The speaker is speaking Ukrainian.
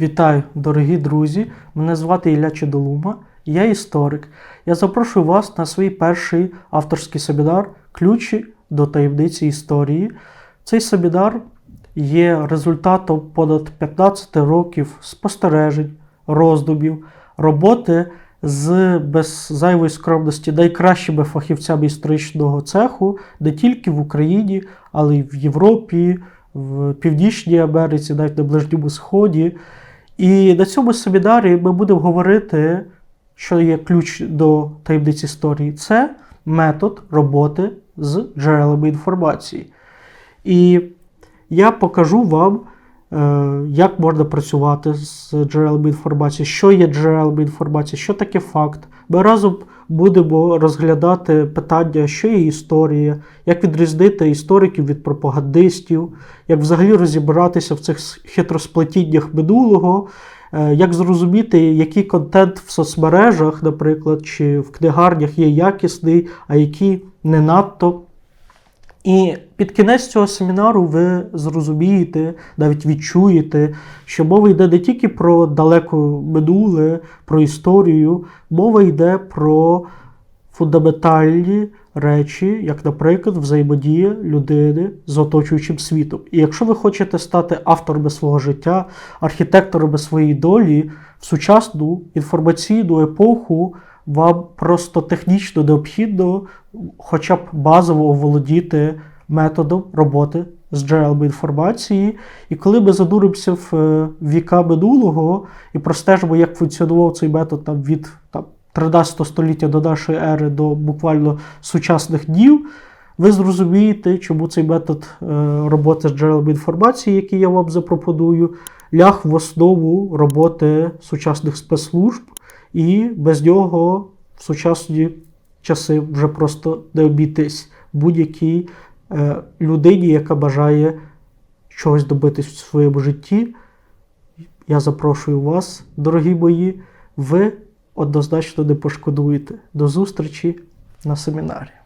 Вітаю, дорогі друзі! Мене звати Ілля Чедолума, я історик. Я запрошую вас на свій перший авторський семінар Ключі до таємниці історії. Цей семінар є результатом понад 15 років спостережень, роздумів, роботи з без зайвої скромності найкращими фахівцями історичного цеху не тільки в Україні, але й в Європі, в Північній Америці, навіть на Ближньому Сході. І на цьому семінарі ми будемо говорити, що є ключ до таємниць історії. Це метод роботи з джерелами інформації. І я покажу вам, як можна працювати з джерелами інформації, що є джерелами інформації, що таке факт. Ми разом будемо розглядати питання, що є історія, як відрізнити істориків від пропагандистів, як взагалі розібратися в цих хитросплетіннях минулого, е, як зрозуміти, який контент в соцмережах, наприклад, чи в книгарнях є якісний, а який не надто. І під кінець цього семінару ви зрозумієте, навіть відчуєте, що мова йде не тільки про далеке минуле, про історію, мова йде про фундаментальні речі, як, наприклад, взаємодія людини з оточуючим світом. І якщо ви хочете стати авторами свого життя, архітекторами своєї долі в сучасну інформаційну епоху, вам просто технічно необхідно хоча б базово оволодіти методом роботи з джерелами інформації. І коли ми задуримося в е, віка минулого і простежимо, як функціонував цей метод там, від там, 13 століття до нашої ери до буквально сучасних днів, ви зрозумієте, чому цей метод е, роботи з джерелами інформації, який я вам запропоную, ляг в основу роботи сучасних спецслужб, і без нього в сучасні часи вже просто не обійтись будь-якій е, людині, яка бажає чогось добитись в своєму житті. Я запрошую вас, дорогі мої, ви однозначно не пошкодуєте. До зустрічі на семінарі.